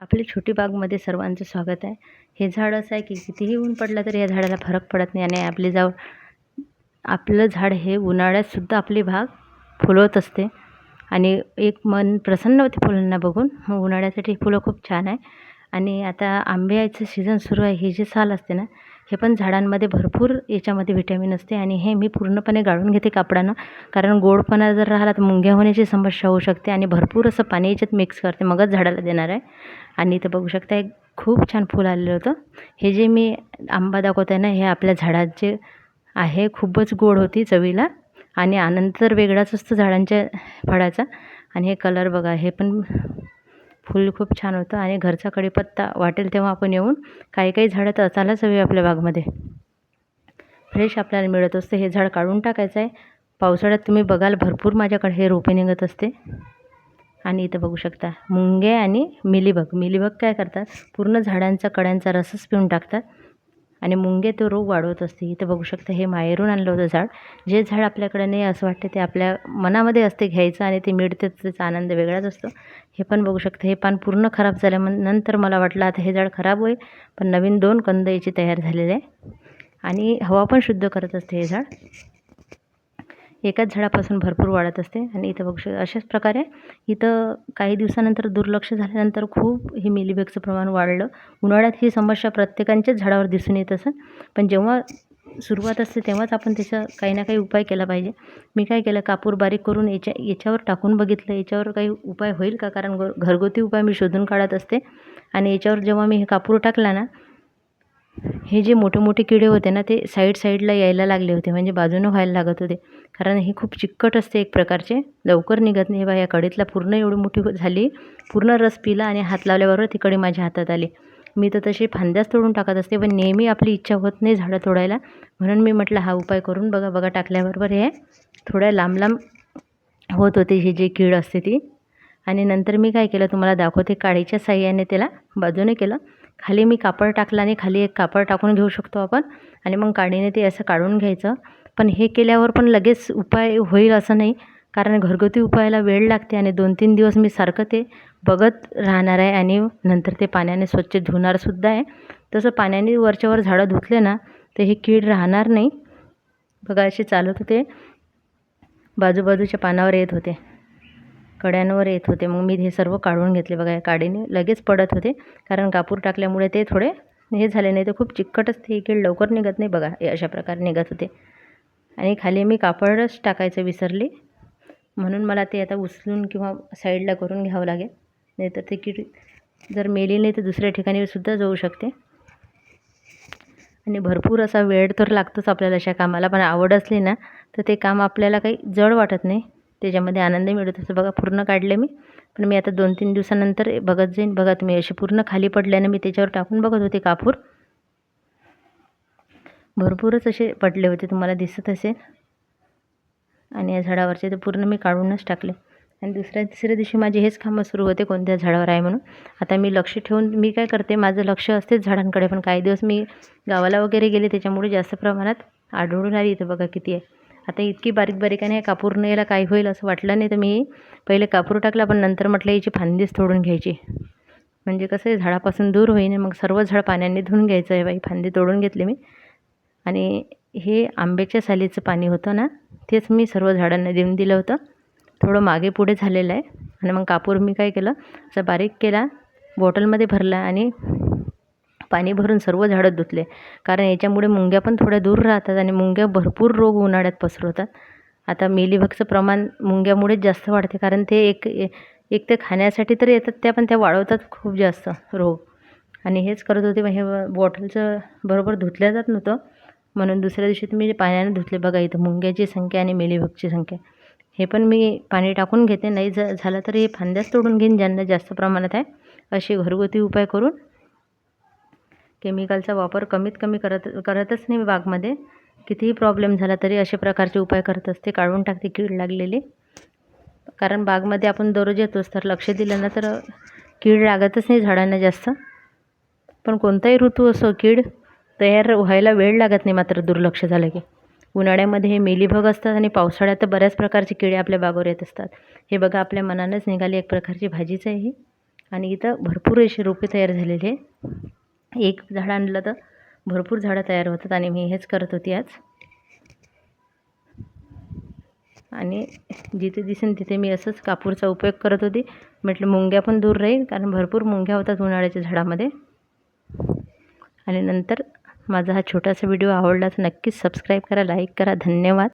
आपली छोटी बागमध्ये सर्वांचं स्वागत आहे. हे झाड असं आहे की कितीही ऊन पडलं तरी या झाडाला फरक पडत नाही आणि आपली जाव आपलं झाड हे उन्हाळ्यातसुद्धा आपली बाग फुलवत असते. आणि एक मन प्रसन्न होते फुलांना बघून. उन्हाळ्यासाठी फुलं खूप छान आहे. आणि आता आंब्याचं सीझन सुरू आहे. हे जे साल असते ना हे पण झाडांमध्ये भरपूर याच्यामध्ये व्हिटॅमिन असते आणि हे मी पूर्णपणे गाळून घेते कापडानं. कारण गोडपणा जर राहिला तर मुंग्या होण्याची समस्या होऊ शकते आणि भरपूर असं पाणी याच्यात मिक्स करते. मगच झाडाला देणार आहे. आणि इथं बघू शकता एक खूप छान फूल आलेलं होतं. हे जे मी आंबा दाखवत आहे ना हे आपल्या झाडाचे आहे. खूपच गोड होती चवीला. आणि आनंद तर वेगळाच असतो झाडांच्या फळाचा. आणि हे कलर बघा हे पण फुल खूप छान होतं आणि घरचा कढीपत्ता वाटेल तेव्हा आपण येऊन काही काही झाडं तर असायलाच हवी आपल्या बागमध्ये. फ्रेश आपल्याला मिळत असतं. हे झाड काढून टाकायचं आहे. पावसाळ्यात तुम्ही बघाल भरपूर माझ्याकडे हे रोपे निघत असते. आणि इथं बघू शकता मुंगे आणि मिलीबग. मिलीबग काय करतात? पूर्ण झाडांचा कड्यांचा रसच पिऊन टाकतात. आणि मुंगे तो रोग वाढवत असते. इथं बघू शकता हे माहेरून आणलं होतं झाड. जे झाड आपल्याकडे नाही असं वाटते ते आपल्या मनामध्ये असते घ्यायचं आणि ते मिळते त्याचा आनंद वेगळाच असतो. हे पण बघू शकता हे पान पूर्ण खराब झालं मग नंतर मला वाटलं आता हे झाड खराब होईल पण नवीन दोन कंद याची तयार झालेले आहे. आणि हवा पण शुद्ध करत असते हे झाड. एकाच झाडापासून भरपूर वाढत असते आणि इथं बघू शकता अशाच प्रकारे इथं काही दिवसानंतर दुर्लक्ष झाल्यानंतर खूप हे मिलीबगचं प्रमाण वाढलं. उन्हाळ्यात ही समस्या प्रत्येकांच्याच झाडावर दिसून येत असं पण जेव्हा सुरुवात असते तेव्हाच आपण त्याचा काही ना काही उपाय केला पाहिजे. मी काय केलं कापूर बारीक करून याच्या याच्यावर टाकून बघितलं. याच्यावर काही उपाय होईल का? कारण घरगुती उपाय मी शोधून काढत असते. आणि याच्यावर जेव्हा मी हे कापूर टाकला ना हे जे मोठे मोठे किडे होते ना ते साईड साईडला यायला लागले होते. म्हणजे बाजूनं व्हायला लागत होते. कारण हे खूप चिकट असते एक प्रकारचे. लवकर निघत नाही. बा या कढीतला पूर्ण एवढी मोठी झाली. पूर्ण रस पिला आणि हात लावल्याबरोबर ती कडी माझ्या हातात आली. मी तर तशी फांद्याच तोडून टाकत असते. पण नेहमी आपली इच्छा होत नाही झाडं तोडायला. म्हणून मी म्हटलं हा उपाय करून बघा. बघा टाकल्याबरोबर हे थोड्या लांब लांब होत होते हे जे कीड असते ती. आणि नंतर मी काय केलं? तुम्हाला दाखवते. काडीच्या साह्याने त्याला बाजूने केलं. खाली मी कापड टाकलं आणि खाली एक कापड टाकून घेऊ शकतो आपण. आणि मग काडीने ते असं काढून घ्यायचं. पण हे केल्यावर पण लगेच उपाय होईल असं नाही. कारण घरगुती उपायाला वेळ लागते आणि दोन तीन दिवस मी सारखं ते बघत राहणार आहे आणि नंतर ते पाण्याने स्वच्छ धुणारसुद्धा आहे. तसं पाण्याने वरच्यावर झाडं धुतले ना तर हे कीड राहणार नाही. बघा असे चालत होते. बाजूबाजूच्या पानावर येत होते. कड्यांवर येत होते. मग मी हे सर्व काढून घेतले बघा या काडीने. लगेच पडत होते. कारण कापूर टाकल्यामुळे ते थोडे हे झाले नाही तर खूप चिकटच ते हे कीड लवकर निघत नाही बघा. हे अशा प्रकारे निघत होते. आणि खाली मी कापडच टाकायचं विसरली. म्हणून मला ते आता उचलून किंवा साईडला करून घ्यावं लागेल. नाही तर ते कीड जर मेली नाही तर दुसऱ्या ठिकाणी सुद्धा जाऊ शकते. आणि भरपूर असा वेळ तर लागतोच आपल्याला अशा कामाला. पण आवड असली ना तर ते काम आपल्याला काही जड वाटत नाही. त्याच्यामध्ये आनंद मिळत. असतो बघा पूर्ण काढले मी. पण मी आता दोन तीन दिवसानंतर बघत जाईन. बघा तुम्ही असे पूर्ण खाली पडल्याने मी त्याच्यावर टाकून बघत होते कापूर. भरपूरच असे पडले होते तुम्हाला दिसत असेल. आणि या झाडावरचे तर पूर्ण मी काढूनच टाकले. आणि दुसऱ्या तिसऱ्या दिवशी माझे हेच कामं सुरू होते कोणत्या झाडावर आहे म्हणून. आता मी लक्ष ठेवून मी काय करते माझं लक्ष असतेच झाडांकडे. पण काही दिवस मी गावाला वगैरे गेले त्याच्यामुळे जास्त प्रमाणात आढळून आली. इथं बघा किती आहे. आता इतकी बारीक बारीक आणि कापूर याला काय होईल असं वाटलं नाही तर मी पहिले कापूर टाकला पण नंतर म्हटलं याची फांदीच तोडून घ्यायची. म्हणजे कसं आहे झाडापासून दूर होईन मग सर्व झाड पाण्याने धुवून घ्यायचं आहे बाई फांदी तोडून घेतली मी. आणि हे आंब्याच्या सालीचं पाणी होतं ना तेच मी सर्व झाडांना देऊन दिलं होतं. थोडं मागे पुढे झालेलं आहे. आणि मग कापूर मी काय केलं असं बारीक केला बॉटलमध्ये भरला आणि पाणी भरून सर्व झाडं धुतले. कारण याच्यामुळे मुंग्या पण थोड्या दूर राहतात आणि मुंग्या भरपूर रोग उन्हाळ्यात पसरवतात. आता मेलीबगचं प्रमाण मुंग्यामुळेच जास्त वाढते. कारण ते एक एक ते खाण्यासाठी तर येतात त्या पण त्या वाढवतात खूप जास्त रोग. आणि हेच करत होते. हे बॉटलचं बरोबर धुतल्या जात नव्हतं. म्हणून दुसऱ्या दिवशी तुम्ही पाण्याने धुतले. बघा इथं मुंग्याची संख्या आणि मेलीभगची संख्या. हे पण मी पाणी टाकून घेते. नाही ज झालं तर हे फांद्याच तोडून घेईन ज्यांना जास्त प्रमाणात आहे. असे घरगुती उपाय करून केमिकलचा वापर कमीत कमी करत करतच नाही बागमध्ये. कितीही प्रॉब्लेम झाला तरी अशा प्रकारचे उपाय करत असते. काढून टाकते कीड लागलेली. कारण बागमध्ये आपण दररोज येतोच तर लक्ष दिलं ना तर कीड लागतच नाही झाडांना जास्त. पण कोणताही ऋतू असो कीड तयार व्हायला वेळ लागत नाही मात्र दुर्लक्ष झालं की. उन्हाळ्यामध्ये हे मेलीभग असतात आणि पावसाळ्यात तर बऱ्याच प्रकारचे किडे आपल्या बागेवर येत असतात. हे बघा आपल्या मनानंच निघाली एक प्रकारची भाजीच आहे ही. आणि इथं भरपूर असे रोपे तयार झालेले आहे. एक झाड आणलं तर भरपूर झाडं तयार होतात आणि मी हेच करत होती आज. आणि जिथे दिसेन तिथे मी असंच कापूरचा उपयोग करत होती. म्हटलं मुंग्या पण दूर राहील कारण भरपूर मुंग्या होतात उन्हाळ्याच्या झाडामध्ये. आणि नंतर माझा हा छोटासा व्हिडिओ आवडला तर नक्कीच सबस्क्राईब करा लाईक करा. धन्यवाद.